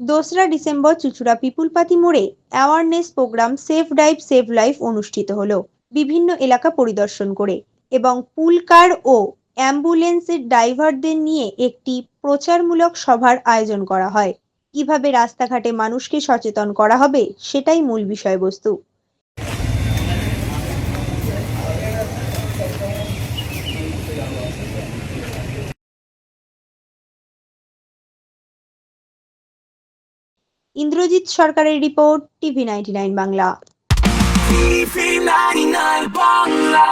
দোসরা ডিসেম্বর চুচুড়া পিপুলপাতি মোড়ে awareness programme safe drive save life অনুষ্ঠিত হলো। বিভিন্ন এলাকা পরিদর্শন করে এবং পুল কার ও অ্যাম্বুলেন্সের ড্রাইভারদের নিয়ে একটি প্রচারমূলক সভার আয়োজন করা হয়। কীভাবে রাস্তাঘাটে মানুষকে সচেতন করা হবে সেটাই মূল বিষয়বস্তু। ইন্দ্রজিৎ সরকারের report TV ninety nine Bangla. TV 99 Bangla